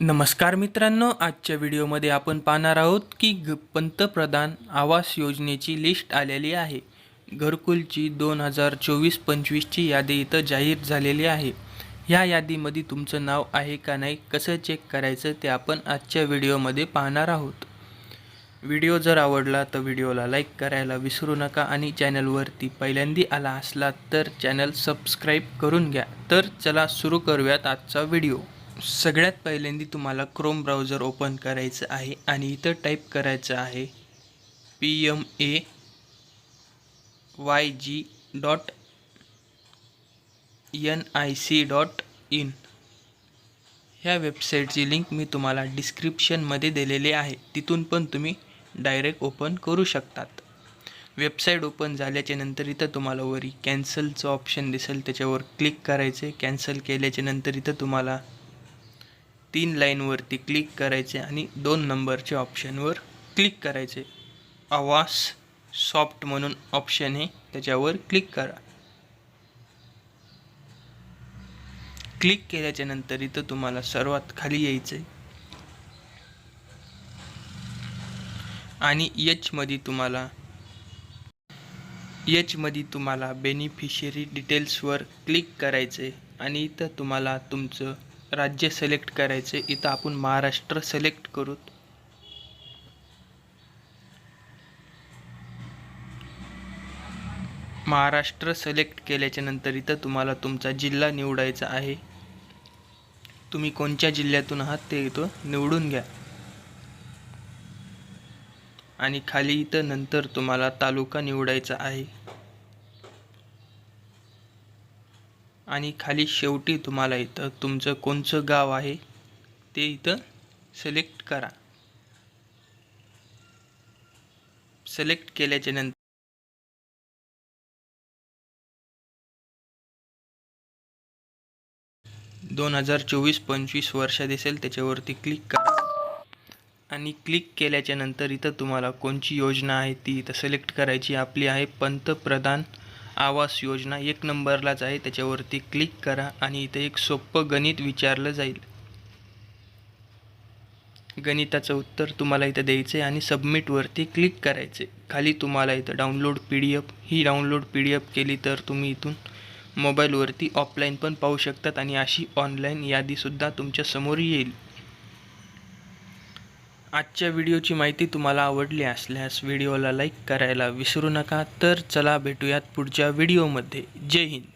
नमस्कार मित्रांनो आजच्या व्हिडिओमध्ये आपण पाहणार आहोत की ग पंतप्रधान आवास योजनेची लिस्ट आलेली आहे. घरकुलची दोन हजार चोवीस पंचवीसची यादी इथं जाहीर झालेली आहे. ह्या यादीमध्ये तुमचं नाव आहे का नाही कसं चेक करायचं ते आपण आजच्या व्हिडिओमध्ये पाहणार आहोत. व्हिडिओ जर आवडला तर व्हिडिओला लाईक करायला विसरू नका आणि चॅनलवरती पहिल्यांदी आला असला तर चॅनल सबस्क्राईब करून घ्या. तर चला सुरू करूयात आजचा व्हिडिओ. सगळ्यात पहिल्यांदी तुम्हाला क्रोम ब्राउझर ओपन करायचं आहे आणि इथं टाईप करायचं आहे P M A Y G dot N I C dot in ह्या वेबसाईटची लिंक मी तुम्हाला डिस्क्रिप्शनमध्ये दिलेली आहे. तिथून पण तुम्ही डायरेक्ट ओपन करू शकतात. वेबसाईट ओपन झाल्याच्यानंतर इथं तुम्हाला वरी कॅन्सलचं ऑप्शन दिसेल. त्याच्यावर क्लिक करायचे कॅन्सल केल्याच्यानंतर इथं तुम्हाला तीन लाईनवरती क्लिक करायचे आणि दोन नंबरच्या ऑप्शनवर क्लिक करायचे. आवास सॉफ्ट म्हणून ऑप्शन आहे त्याच्यावर क्लिक करा. क्लिक केल्याच्यानंतर इथं तुम्हाला सर्वात खाली यायचं आहे आणि यचमध्ये तुम्हाला यचमध्ये तुम्हाला बेनिफिशियरी डिटेल्सवर क्लिक करायचे आणि इथं तुम्हाला तुमचं राज्य सिलेक्ट करायचे इथं आपण महाराष्ट्र सिलेक्ट करू. महाराष्ट्र सिलेक्ट केल्याच्यानंतर इथं तुम्हाला तुमचा जिल्हा निवडायचा आहे. तुम्ही कोणत्या जिल्ह्यातून आहात ते इथं निवडून घ्या. आणि खाली इथं नंतर तुम्हाला तालुका निवडायचा आहे. आणि खाली शेवटी तुम्हाला इथं तुमचं कोणचं गाव आहे ते इथं सिलेक्ट करा. सिलेक्ट केल्याच्यानंतर दोन हजार चोवीस पंचवीस वर्ष दिसेल त्याच्यावरती क्लिक करा. आणि क्लिक केल्याच्यानंतर इथं तुम्हाला कोणची योजना आहे ती इथं सिलेक्ट करायची आपली आहे पंतप्रधान आवास योजना एक नंबरलाच आहे. त्याच्यावरती क्लिक करा आणि इथं एक सोपं गणित विचारलं जाईल. गणिताचं उत्तर तुम्हाला इथं द्यायचं आहे आणि सबमिटवरती क्लिक करायचे खाली तुम्हाला इथं डाउनलोड पी डी एफ ही डाउनलोड पी डी एफ केली तर तुम्ही इथून मोबाईलवरती ऑफलाईन पण पाहू शकतात आणि अशी ऑनलाईन यादीसुद्धा तुमच्यासमोर येईल. आजच्या व्हिडिओची माहिती तुम्हाला आवडली असल्यास व्हिडिओला लाईक करायला विसरू नका. तर चला भेटूयात पुढच्या व्हिडिओमध्ये. जय हिंद.